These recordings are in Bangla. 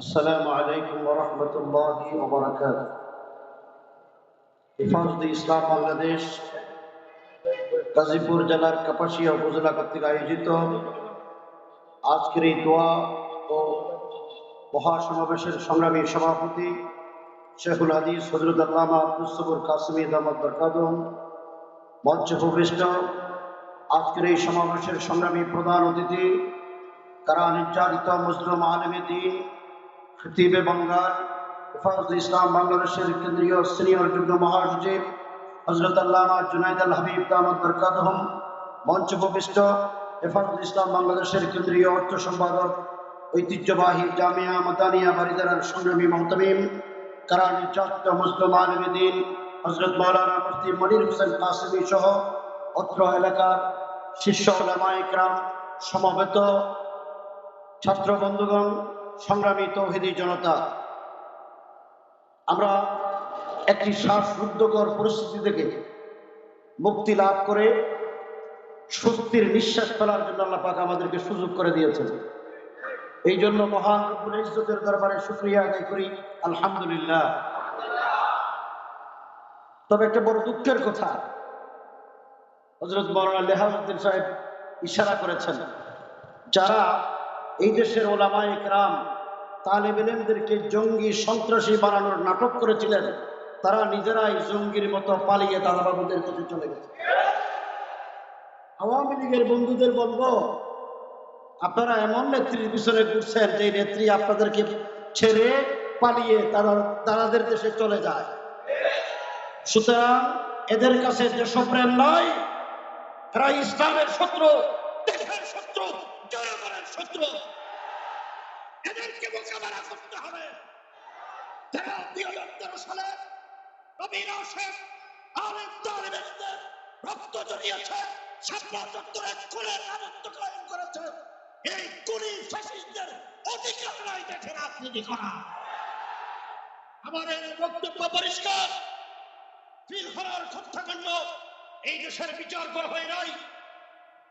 السلام عليكم ورحمة الله وبركاته হেফাজতে ইসলাম বাংলাদেশ গাজীপুর জেলার কাপাসিয়া উপজেলা কর্তৃক আয়োজিত আজকের এই দোয়া ও মহাসমাবেশের সংগ্রামী সভাপতি শেখুল হাদিস হজরত আল্লামা আব্দুল সবুর কাসমি দামদ বরকাদম মঞ্চে উপবিষ্ট আজকের এই সমাবেশের সংগ্রামী প্রধান অতিথি কারা নির্যাতিত মুসলিম আলমী দিন খতিবে বাঙ্গাল হেফাজত ইসলাম বাংলাদেশের কেন্দ্রীয় সিনিয়র যুগ্ম মহাসচিব হজরত আল্লামা জুনাইদ আল হাবিব দামদ বরকাতহম মঞ্চ উপবিষ্ট হেফাজত ইসলাম বাংলাদেশের কেন্দ্রীয় অর্থ সম্পাদক, ঐতিহ্যবাহী জামিয়া মাদানিয়া বারিদারার সংগ্রামী মহতমিম কারা নির্যাতিত মুসলিম আলমী দিন হজরত মৌলানা মুফতি মনির হোসেন কাসিমি সহ অত্র এলাকার শীর্ষ ওলামা ইকরাম সমবেত ছাত্র বন্ধুগণ সংগ্রামী তৌহিদি জনতা, আমরা একটি শ্বাসরুদ্ধকর পরিস্থিতি থেকে মুক্তি লাভ করে স্বস্তির নিঃশ্বাস ফেলার জন্য আল্লাহ পাক আমাদেরকে সুযোগ করে দিয়েছেন। এই জন্য মহান রব্বুল ইজ্জতের দরবারে শুক্রিয়া আদায় করি, আলহামদুলিল্লাহ। তবে একটা বড় দুঃখের কথা হজরত মৌলানা লেহাউদ্দিন সাহেব ইশারা করেছেন, যারা এই দেশের ওলামা একরাম, তালেব ইলেমদেরকে জঙ্গি সন্ত্রাসী বানানোর নাটক করেছিলেন। তারা নিজেরাই জঙ্গির মতো পালিয়ে দাদাবাবুদের কাছে চলে গেছে। আওয়ামী লীগের বন্ধুদের বলব, আপনারা এমন নেত্রীর পিছনে ঘুরছেন, যে নেত্রী আপনাদেরকে ছেড়ে পালিয়ে তারা দাদাদের দেশে চলে যায়। সুতরাং এদের কাছে দেশপ্রেম নয় এরা ইসলামের শত্রু। দেশের শত্রু, জনগণের শত্রু। এদেরকে মোকাবেলা করতে হবে। যারা এই কুড়ি ফ্যাসিস্টদের রাজনীতি করা। আমাদের বক্তব্য পরিষ্কার। ফিলহার হত্যাকাণ্ড এই দেশের বিচার করা হয় নাই।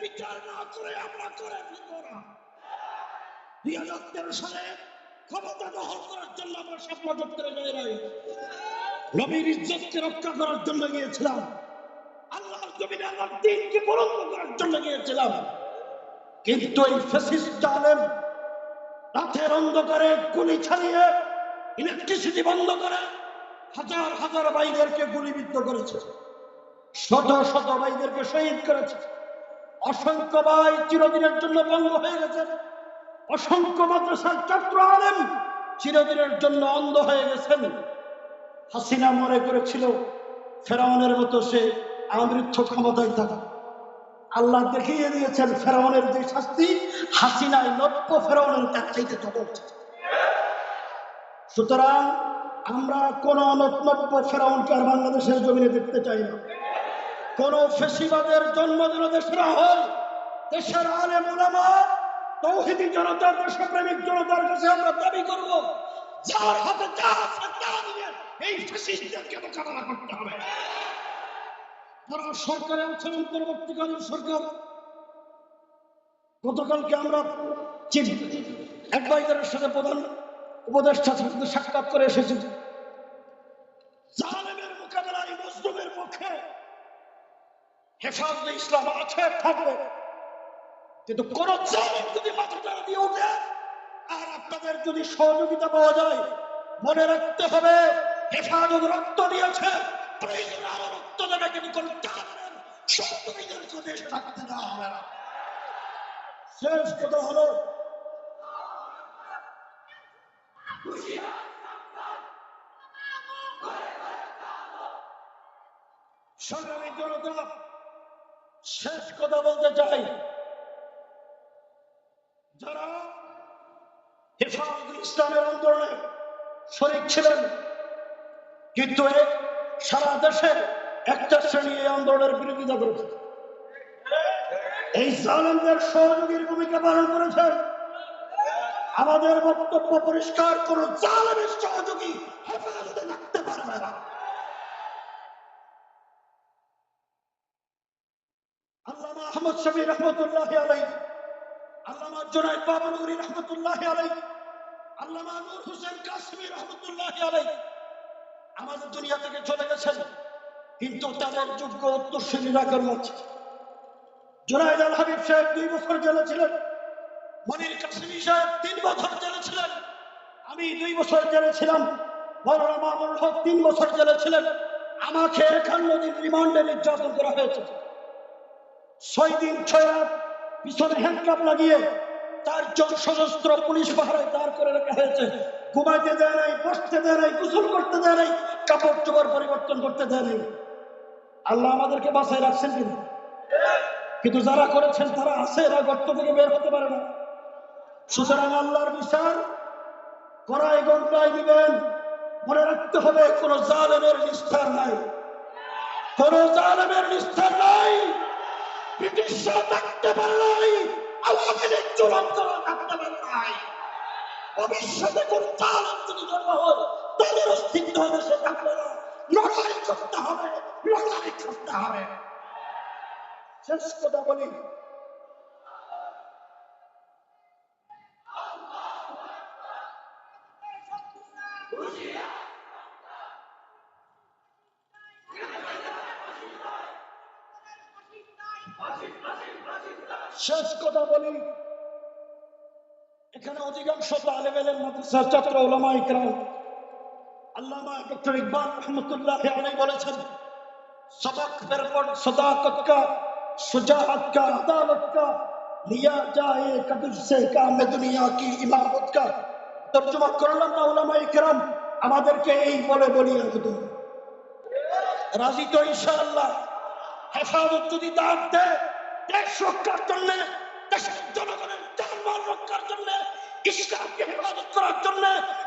বিচার না করে আমরা করে ফিরব না দুই হাজার তেরো সালে ক্ষমতা দখল করার জন্য আমরা স্বপ্ন চত্বরে যাই নবীর ইজ্জতকে রক্ষা করার জন্য গিয়েছিলাম। আল্লাহর জমিনে দিনকে করার জন্য গিয়েছিলাম। কিন্তু এই ফ্যাসিস্ট জালেম রাতের অন্ধকারে গুলি ছাড়িয়ে ইলেকট্রিসিটি বন্ধ করে হাজার হাজার ভাইদেরকে গুলিবিদ্ধ করেছে। শত শত ভাইদেরকে শহীদ করেছে। অসংখ্য ভাই চিরদিনের জন্য বঙ্গ হয়ে গেছে। অসংখ্য মাদ্রাসার ছাত্র আলেম চিরদিনের জন্য অন্ধ হয়ে গেছেন। হাসিনা মনে করেছিল, ফেরাউনের মতো সে আমৃত্য ক্ষমতায় থাকা। আল্লাহ দেখিয়ে দিয়েছেন, ফেরাউনের যে শাস্তি, হাসিনায় নব্য ফেরাউনের তার চাইতে কঠোর সুতরাং আমরা কোন নব্য ফেরাউনকে আর বাংলাদেশের জমিনে দেখতে চাই না। কোন ফেসিবাদের জন্ম যেন দেশের হয় দেশের আলেম উলামা, তৌহিদি জনতা দেশপ্রেমিক জনতার কাছে আমরা দাবি করব, যার হাতে যা আছে তা দিয়ে এই ফ্যাসিস্টদেরকে মোকাবেলা করতে হবে। যারা সরকারে আছেন অন্তর্বর্তীকালীন সরকার, গতকালকে আমরা চিফ অ্যাডভাইজারের সাথে প্রধান উপদেষ্টার সাথে সাক্ষাৎ করে এসেছি। জালেমের মোকাবেলায় মজলুমের পক্ষে হেফাজতে ইসলাম আছে, থাকবে। কিন্তু কোন জালেম যদি মাথা টানা দিয়ে ওঠে, আর আপনাদের যদি সহযোগিতা পাওয়া যায়, মনে রাখতে হবে, হেফাজত রক্ত দিয়েছে, প্রয়োজন রক্ত দেবে, কিন্তু হলো, সংগ্রামী জনতা শেষ কথা বলতে চাই। যারা হেফাজত ইসলামের আন্দোলনে শরিক ছিলেন, কিন্তু সারা দেশে একটা শ্রেণি এই আন্দোলনের বিরোধিতা করেছে। এই জালেমদের সহযোগীর ভূমিকা পালন করেছেন আমাদের বক্তব্য পরিষ্কার, কোন জালেমের সহযোগী হেফাজতে থাকতে পারবে না আল্লামা আহমদ শফি রহমতুল্লাহ আলাই আল্লামা জুনাইদ বাবনুরি রহমতুল্লাহ আলাই আল্লামা নূর হোসেন কাশ্মীর রহমতুল্লাহ আলাই আমাদের দুনিয়া থেকে চলে গেছেন, কিন্তু তাদের যোগ্য উত্তরসূরীরা জন্মাচ্ছে জুনাইদ আল হাবিব সাহেব দুই বছর জেলে ছিলেন, মনির কাশ্মীর সাহেব তিন বছর জেলে ছিলেন, আমি দুই বছর জেলে ছিলাম, মৌলানা মামুল হক তিন বছর জেলে ছিলেন, আমাকে একান্ন দিন রিমান্ডে নির্যাতন করা হয়েছে। ছয় দিন ছয় রাত পিছনে হ্যান্ডকাপ লাগিয়ে চারজন সশস্ত্র পুলিশ পাহারায় দাঁড় করে রাখা হয়েছে। ঘুমাইতে দেয় নাই, বসতে দেয় নাই, গোসল করতে দেয় নাই, কাপড় চোপড় পরিবর্তন করতে দেয় নাই। আল্লাহ আমাদেরকে বাসায় রাখছেন কিন্তু। কিন্তু যারা করেছেন তারা আছে, এরা গর্ত থেকে বের হতে পারে না। সুতরাং আল্লাহর বিচার কড়াই গন্ডায় দিবেন। মনে রাখতে হবে, কোন জালেমের নিষ্ঠার নাই। কোন জালেমের নিষ্ঠার নাই। ব্রিটিশরা থাকতে পারে নাই আওয়ামী লীগ চূড়ান্ত থাকতে পারে নাই ভবিষ্যতে কোন জালেম যদি জন্ম হয় তাদের অস্তিত্ব হবে, সে থাকবে না লড়াই করতে হবে, লড়াই করতে হবে। শেষ কথা বলি। শেষ কথা বলি। এখানে অধিকাংশ আলেবেলের মাদ্রাসার ছাত্র ওলামা ইকরাম। আল্লামা ডক্টর ইকবাল রহমতুল্লাহ বলেছেন, সবক বেরপট সদাকত কা, সুজাহাত কা, আদালত কা, লিয়া সে কামে দুনিয়া কি ইমামত তর্জমা করলাম না ওলামা ইকরাম, আমাদেরকে এই বলে বলি রাখতো রাজি তো ইনশাআল্লাহ। হেফাজত যদি দাঁত দেয় দেশ রক্ষার জন্য, দেশের জনগণের জানমাল রক্ষার জন্য, ইসলামকে হেফাজত করার জন্য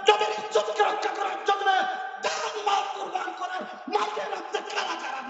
যাদের ইজ্জতকে রক্ষা করার জন্য, জানমাল কোরবান করে মাঠে রাখতে কারা কারা